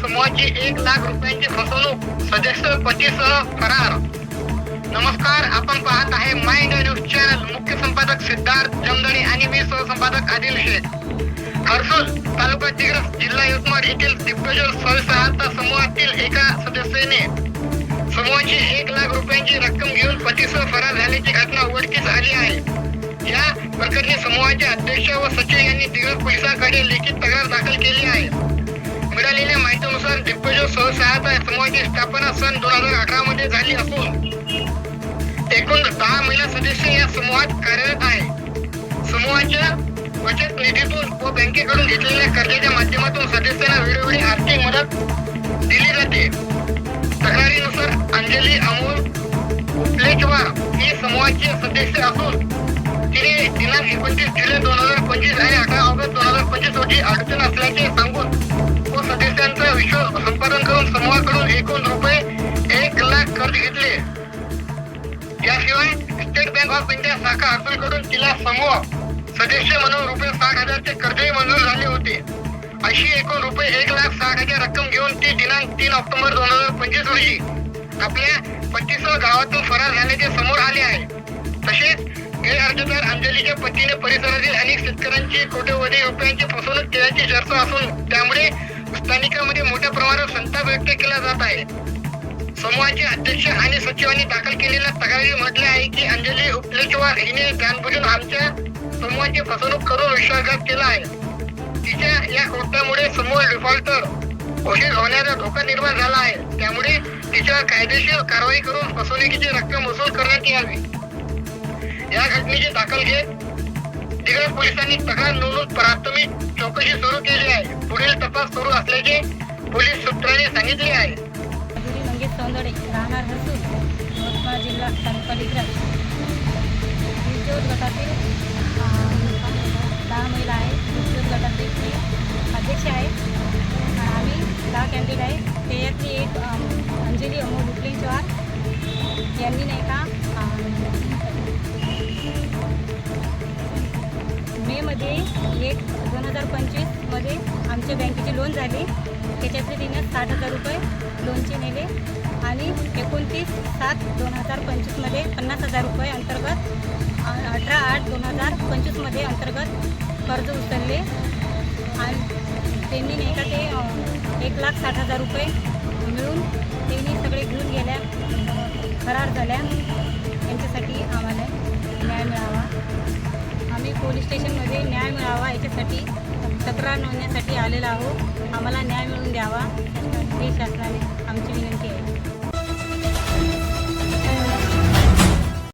समूहाची एक लाख रुपयांची फसवणूक, सदस्य पतीसह फरार. नमस्कार, आपण पाहत आहे माय न्यूज़ चॅनल मुख्य संपादक सिद्धार्थ जमदडे आणि मी सहसंपादक आदिल शेख हर्सुल तालुका दिग्रस जिल्हा यवतमाळ येथील दिग्गजर स्वयंसहायता समूहातील एका सदस्याने समूहाची एक लाख रुपयांची रक्कम घेऊन पतीसह फरार झाल्याची घटना उघडकीस आली आहे. या प्रकरणी समूहाचे अध्यक्ष व सचिव यांनी दिग्रस पोलिसांकडे लिखित तक्रार दाखल केली आहे. समूहाची स्थापना सन दोन हजारमध्ये झाली असून एकूण दहा महिला सदस्य या समूहात कार्यरत आहे. समूहाच्या बचत निधीतून व बँकेकडून घेतलेल्या कर्जाच्या माध्यमातून सदस्यांना वेळोवेळी आर्थिक मदत दिली जाते. तक्रारीनुसार अंजली अमोल उपलेचवार ही सदस्य असून तिने दिनांक एकोणतीस जुलै दोन हजार पंचवीस आणि अठरा ऑगस्ट दोन हजार पंचवीस रोजी अडचण असल्याचे सांगून व सदस्य संपादन समूहाकडून एकूण रुपये एक लाख कर्ज घेतले. याशिवाय स्टेट बँक ऑफ इंडिया शाखा हर्सुलकडून तिला समूह सदस्य म्हणून रुपये साठ हजारचे कर्जही मंजूर झाले होते. अशी एकूण रुपये एक लाख साठ हजार रक्कम घेऊन ती दिनांक तीन ऑक्टोबर दोन हजार पंचवीस रोजी आपल्या पतीसह गावातून फरार झाल्याचे समोर आले आहे. तसेच गैर अर्जदार अंजलीच्या पतीने परिसरातील अनेक शेतकऱ्यांची कोट्यवधी रुपयांची फसवणूक केल्याची चर्चा असून त्यामुळे स्थानिकांमध्ये मोठ्या प्रमाणात संताप व्यक्त केला जात आहे. समूहाचे अध्यक्ष आणि सचिवांनी दाखल केलेल्या तक्रारी म्हटले आहे की अंजली उपलेचवार हिने जाणबुजून आमच्या समूहाची फसवणूक करून विश्वासघात केला आहे. तिच्या या कृत्यामुळे समूह डिफॉल्टर घोषित होण्याचा धोका निर्माण झाला आहे. त्यामुळे तिच्यावर कायदेशीर कारवाई करून फसवणुकीची रक्कम वसूल करण्यात यावी. या घटनेची दाखल घेत दिग्रस पोलिसांनी तक्रार नोंदवून प्राथमिक चौकशी सुरू केली आहे. पुढील तपास सुरू असल्याचे पोलीस सूत्रांनी सांगितले आहे. राहणार हसून यवतमाळ जिल्हा तालुका मध्ये एक दोन हजार पंचवीसमध्ये आमच्या बँकेची लोन झाली. त्याच्यातले तिने साठ हजार रुपये लोनचे नेले आणि एकोणतीस सात दोन हजार पंचवीसमध्ये पन्नास हजार रुपये अंतर्गत अठरा आठ दोन हजार पंचवीसमध्ये अंतर्गत कर्ज उचलले. आणि त्यांनी नाही का ते एक लाख साठ हजार रुपये मिळून त्यांनी सगळे घेऊन गेल्या फरार झाल्या. पोलीस स्टेशनमध्ये न्याय मिळावा याच्यासाठी तक्रार नोंदण्यासाठी आलेला आहो आम्हाला न्याय मिळून द्यावा. हे शासनाने.